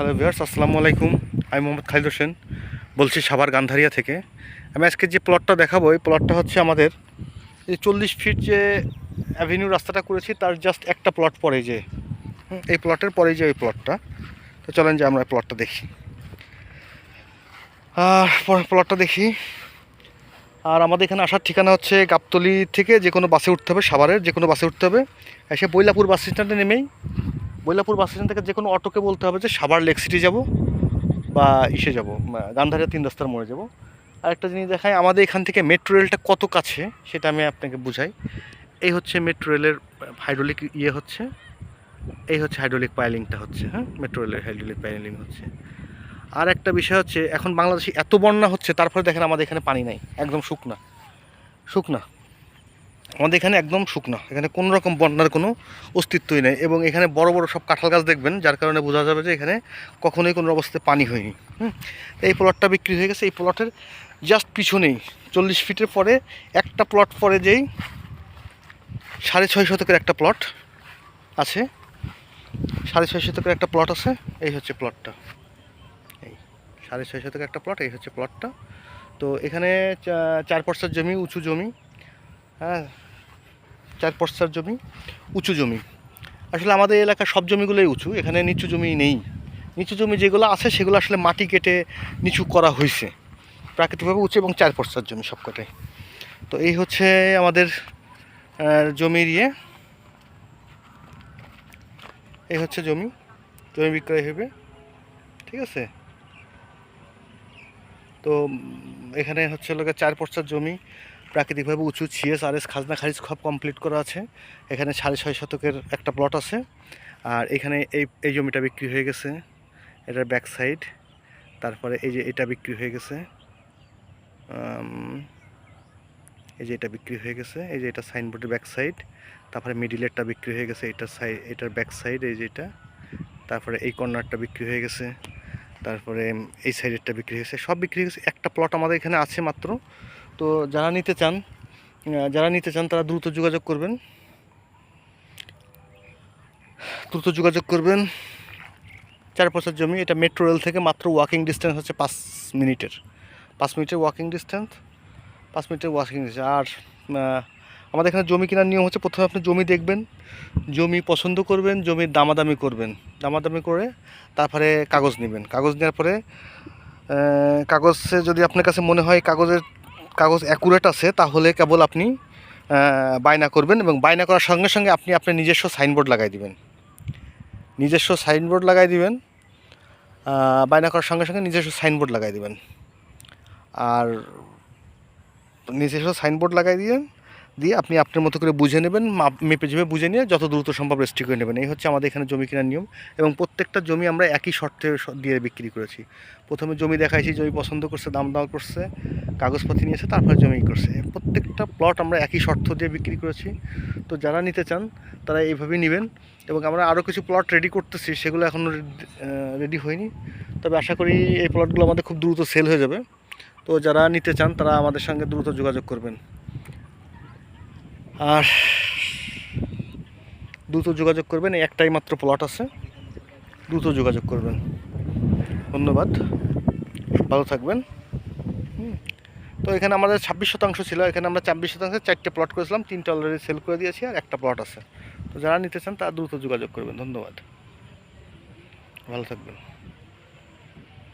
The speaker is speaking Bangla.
হ্যালো ভিউয়ার্স আসসালামু আলাইকুম। আমি মোহাম্মদ খালিদ হোসেন। বলছি সাভার গান্ধারিয়া থেকে। আমি আজকে যে প্লটটা দেখাবো, এই প্লটটা হচ্ছে আমাদের এই চল্লিশ ফিট যে অ্যাভিনিউ রাস্তাটা করেছি, তার জাস্ট একটা প্লট পরে যে। এই প্লটের পরেই যে ওই প্লটটা তো চলেন যে আমরা প্লটটা দেখি। আর পরে প্লটটা দেখি। আর আমাদের এখানে আসার ঠিকানা হচ্ছে গাবতলি থেকে যে কোনো বাসে উঠতে হবে, সাভারের যে কোনো বাসে উঠতে হবে। এসে বৈলাপুর বাস স্ট্যান্ডে নেমেই বৈলাপুর বাস স্ট্যান্ড থেকে যে কোনো অটোকে বলতে হবে যে সাভার লেক সিটি যাব বা ইসে যাব গান্ধারিয়া তিন রাস্তার মোড়ে যাব। আর একটা জিনিস দেখায় আমাদের এখান থেকে মেট্রো রেলটা কত কাছে সেটা আমি আপনাকে বুঝাই। এই হচ্ছে মেট্রো রেলের হাইড্রোলিক ইয়ে হচ্ছে, এই হচ্ছে হাইড্রোলিক পাইলিংটা হচ্ছে হ্যাঁ? মেট্রো রেলের হাইড্রোলিক পাইলিং হচ্ছে। আর একটা বিষয় হচ্ছে, এখন বাংলাদেশে এত বন্যা হচ্ছে, তারপরে দেখেন আমাদের এখানে পানি নাই, একদম শুকনা। শুকনা। আমাদের এখানে একদম শুকনা। এখানে কোনো রকম বন্যার কোনো অস্তিত্বই নেই এবং এখানে বড় বড় সব কাঁঠাল গাছ দেখবেন, যার কারণে বোঝা যাবে যে এখানে কখনোই কোনো অবস্থায় পানি হয়নি। হুম? এই প্লটটা বিক্রি হয়ে গেছে। এই প্লটের জাস্ট পিছনেই, চল্লিশ ফিটের পরে একটা প্লট পরে যেই সাড়ে ছয় শতকের একটা প্লট আছে। সাড়ে ছয় শতকের একটা প্লট আছে, এই হচ্ছে প্লটটা এই সাড়ে ছয় শতকের একটা প্লট এই হচ্ছে প্লটটা তো এখানে চার পর্সার জমি, উঁচু জমি। হ্যাঁ চার পর্সার জমি, উঁচু জমি। আসলে আমাদের এলাকার সব জমিগুলোই উঁচু, এখানে নিচু জমি নেই। নিচু জমি যেগুলো আছে, সেগুলো আসলে মাটি কেটে নিচু করা হয়েছে। প্রাকৃতিকভাবে উঁচু এবং চার পর্সার জমি সবকটাই। তো এই হচ্ছে আমাদের জমির ইয়ে। এই হচ্ছে জমি জমি বিক্রয় হবে। ঠিক আছে? তো এখানে হচ্ছে লোকের চার পর্সার জমি। প্রাকৃতিকভাবে উঁচু ছিএস আর এস খাজনা খারিজ সব কমপ্লিট করা আছে। এখানে সাড়ে ছয় শতকের একটা প্লট আছে। আর এখানে এই এই জমিটা বিক্রি হয়ে গেছে। এটার ব্যাক সাইড তারপরে এই যে এটা বিক্রি হয়ে গেছে। এই যে এটা বিক্রি হয়ে গেছে। এই যে এটা সাইনবোর্ডের ব্যাক সাইড তারপরে মিডিলেরটা বিক্রি হয়ে গেছে। এটা সাইড এটার ব্যাক সাইড এই যে এটা। তারপরে এই কর্নারটা বিক্রি হয়ে গেছে। তারপরে এই সাইডেরটা বিক্রি হয়ে গেছে। সব বিক্রি হয়ে গেছে। একটা প্লট আমাদের এখানে আছে মাত্র। তো যারা নিতে চান যারা নিতে চান তারা দ্রুত যোগাযোগ করবেন। দ্রুত যোগাযোগ করবেন। চার বছর জমি, এটা মেট্রো রেল থেকে মাত্র ওয়াকিং ডিস্টেন্স হচ্ছে পাঁচ মিনিটের। পাঁচ মিনিটের ওয়াকিং ডিস্টেন্স পাঁচ মিনিটের ওয়াকিং ডিস্টেন্স আর আমাদের এখানে জমি কেনার নিয়ম হচ্ছে প্রথমে আপনি জমি দেখবেন, জমি পছন্দ করবেন, জমির দামাদামি করবেন। দামাদামি করে তারপরে কাগজ নেবেন। কাগজ নেওয়ার পরে কাগজে যদি আপনার কাছে মনে হয় কাগজের কাগজ অ্যাকুরেট আছে, তাহলে কেবল আপনি বায়না করবেন এবং বায়না করার সঙ্গে সঙ্গে আপনি আপনার নিজস্ব সাইনবোর্ড লাগাই দিবেন। নিজস্ব সাইনবোর্ড লাগাই দিবেন বায়না করার সঙ্গে সঙ্গে নিজস্ব সাইনবোর্ড লাগাই দিবেন। আর নিজস্ব সাইনবোর্ড লাগাই দিবেন দিয়ে আপনি আপনার মতো করে বুঝে নেবেন, মাপ- জমে বুঝে নিয়ে যত দ্রুত সম্ভব রেস্ট্রি করে নেবেন। এই হচ্ছে আমাদের এখানে জমি কেনার নিয়ম এবং প্রত্যেকটা জমি আমরা একই শর্তে দিয়ে বিক্রি করেছি। প্রথমে জমি দেখাইছি, জমি পছন্দ করছে, দাম দাম করছে কাগজপাতি নিয়েছে তারপরে জমি করছে। প্রত্যেকটা প্লট আমরা একই শর্ত দিয়ে বিক্রি করেছি। তো যারা নিতে চান, তারা এইভাবেই নেবেন এবং আমরা আরও কিছু প্লট রেডি করতেছি, সেগুলো এখনও রেডি হয়নি। তবে আশা করি এই প্লটগুলো আমাদের খুব দ্রুত সেল হয়ে যাবে। তো যারা নিতে চান, তারা আমাদের সঙ্গে দ্রুত যোগাযোগ করবেন। আর দ্রুত যোগাযোগ করবেন একটাই মাত্র প্লট আছে। দ্রুত যোগাযোগ করবেন। ধন্যবাদ। ভালো থাকবেন। তো এখানে আমাদের ছাব্বিশ শতাংশ ছিল, এখানে আমরা ছাব্বিশ শতাংশে চারটে প্লট করেছিলাম, তিনটা অলরেডি সেল করে দিয়েছি আর একটা প্লট আছে। তো যারা নিতে চান, তারা দ্রুত যোগাযোগ করবেন। ধন্যবাদ। ভালো থাকবেন।